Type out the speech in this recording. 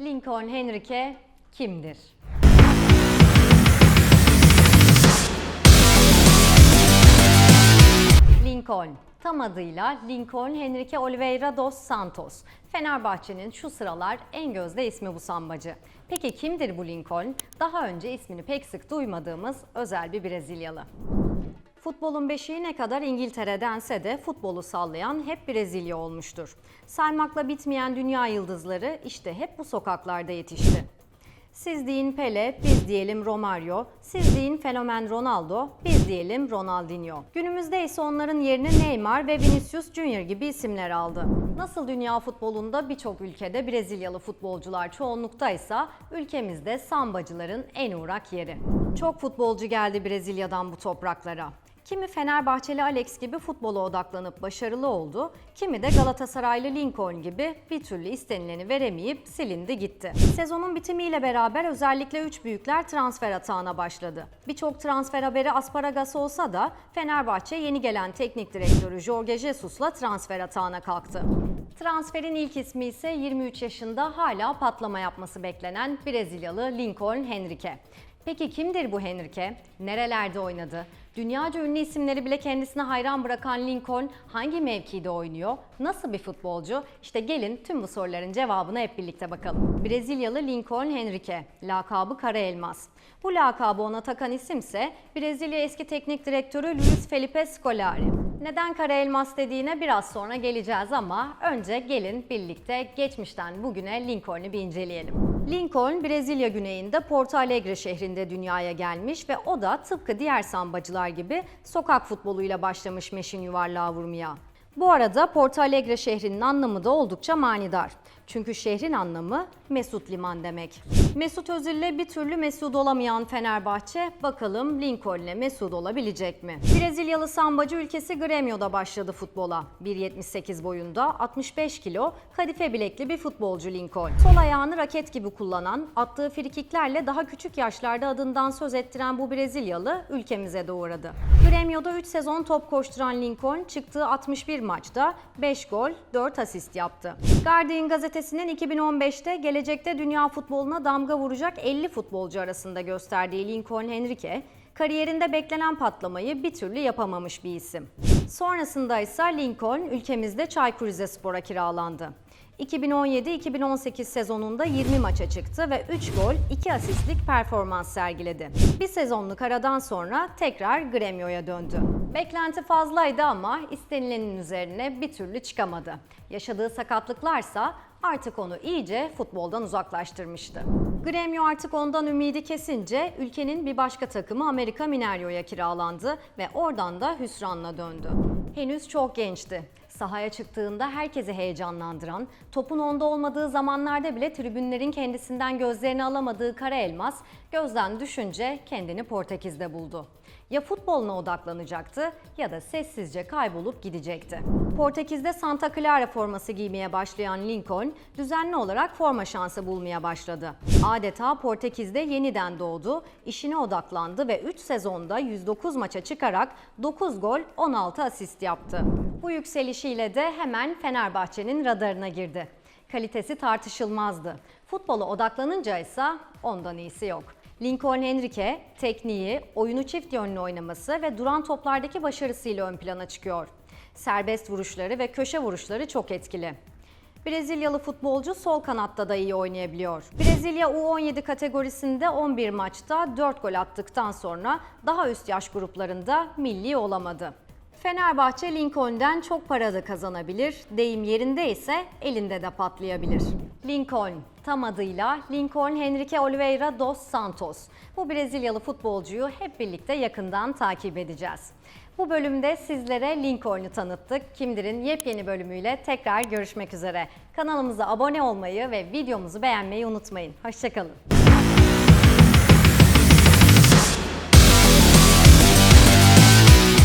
Lincoln Henrique kimdir? Lincoln. Tam adıyla Lincoln Henrique Oliveira dos Santos. Fenerbahçe'nin şu sıralar en gözde ismi bu sambacı. Peki kimdir bu Lincoln? Daha önce ismini pek sık duymadığımız özel bir Brezilyalı. Futbolun beşiği ne kadar İngiltere'dense de futbolu sallayan hep Brezilya olmuştur. Saymakla bitmeyen dünya yıldızları işte hep bu sokaklarda yetişti. Siz deyin Pele, biz diyelim Romario, siz deyin fenomen Ronaldo, biz diyelim Ronaldinho. Günümüzde ise onların yerini Neymar ve Vinicius Junior gibi isimler aldı. Nasıl dünya futbolunda birçok ülkede Brezilyalı futbolcular çoğunlukta ise ülkemizde sambacıların en uğrak yeri. Çok futbolcu geldi Brezilya'dan bu topraklara. Kimi Fenerbahçeli Alex gibi futbola odaklanıp başarılı oldu, kimi de Galatasaraylı Lincoln gibi bir türlü istenileni veremeyip silindi gitti. Sezonun bitimiyle beraber özellikle üç büyükler transfer atağına başladı. Birçok transfer haberi asparagas olsa da Fenerbahçe yeni gelen teknik direktörü Jorge Jesus'la transfer atağına kalktı. Transferin ilk ismi ise 23 yaşında hala patlama yapması beklenen Brezilyalı Lincoln Henrique. Peki kimdir bu Henrique? Nerelerde oynadı? Dünyaca ünlü isimleri bile kendisine hayran bırakan Lincoln hangi mevkide oynuyor? Nasıl bir futbolcu? İşte gelin tüm bu soruların cevabına hep birlikte bakalım. Brezilyalı Lincoln Henrique, lakabı Kara Elmas. Bu lakabı ona takan isimse Brezilya eski teknik direktörü Luis Felipe Scolari. Neden Kara Elmas dediğine biraz sonra geleceğiz ama önce gelin birlikte geçmişten bugüne Lincoln'u bir inceleyelim. Lincoln, Brezilya güneyinde Porto Alegre şehrinde dünyaya gelmiş ve o da tıpkı diğer sambacılar gibi sokak futboluyla başlamış meşin yuvarlığa vurmaya. Bu arada Porto Alegre şehrinin anlamı da oldukça manidar. Çünkü şehrin anlamı Mesut Liman demek. Mesut Özil'le bir türlü Mesut olamayan Fenerbahçe bakalım Lincoln'le Mesut olabilecek mi? Brezilyalı sambacı ülkesi Grêmio'da başladı futbola. 1.78 boyunda 65 kilo kadife bilekli bir futbolcu Lincoln. Sol ayağını raket gibi kullanan, attığı frikiklerle daha küçük yaşlarda adından söz ettiren bu Brezilyalı ülkemize de uğradı. Grêmio'da 3 sezon top koşturan Lincoln çıktığı 61 maçta 5 gol, 4 asist yaptı. Guardian gazetesinin 2015'te gelecekte dünya futboluna damga vuracak 50 futbolcu arasında gösterdiği Lincoln Henrique, kariyerinde beklenen patlamayı bir türlü yapamamış bir isim. Sonrasında ise Lincoln ülkemizde Çaykur Rizespor'a kiralandı. 2017-2018 sezonunda 20 maça çıktı ve 3 gol, 2 asistlik performans sergiledi. Bir sezonluk aradan sonra tekrar Gremio'ya döndü. Beklenti fazlaydı ama istenilenin üzerine bir türlü çıkamadı. Yaşadığı sakatlıklarsa artık onu iyice futboldan uzaklaştırmıştı. Gremio artık ondan ümidi kesince ülkenin bir başka takımı Amerika Minerio'ya kiralandı ve oradan da hüsranla döndü. Henüz çok gençti. Sahaya çıktığında herkesi heyecanlandıran, topun onda olmadığı zamanlarda bile tribünlerin kendisinden gözlerini alamadığı Kara Elmas gözden düşünce kendini Portekiz'de buldu. Ya futboluna odaklanacaktı ya da sessizce kaybolup gidecekti. Portekiz'de Santa Clara forması giymeye başlayan Lincoln düzenli olarak forma şansı bulmaya başladı. Adeta Portekiz'de yeniden doğdu, işine odaklandı ve 3 sezonda 109 maça çıkarak 9 gol 16 asist yaptı. Bu yükselişiyle de hemen Fenerbahçe'nin radarına girdi. Kalitesi tartışılmazdı. Futbola odaklanınca ise ondan iyisi yok. Lincoln Henrique, tekniği, oyunu çift yönlü oynaması ve duran toplardaki başarısıyla ön plana çıkıyor. Serbest vuruşları ve köşe vuruşları çok etkili. Brezilyalı futbolcu sol kanatta da iyi oynayabiliyor. Brezilya U17 kategorisinde 11 maçta 4 gol attıktan sonra daha üst yaş gruplarında milli olamadı. Fenerbahçe Lincoln'den çok para da kazanabilir, deyim yerinde ise elinde de patlayabilir. Lincoln, tam adıyla Lincoln Henrique Oliveira dos Santos. Bu Brezilyalı futbolcuyu hep birlikte yakından takip edeceğiz. Bu bölümde sizlere Lincoln'u tanıttık. Kimdir'in yepyeni bölümüyle tekrar görüşmek üzere. Kanalımıza abone olmayı ve videomuzu beğenmeyi unutmayın. Hoşçakalın.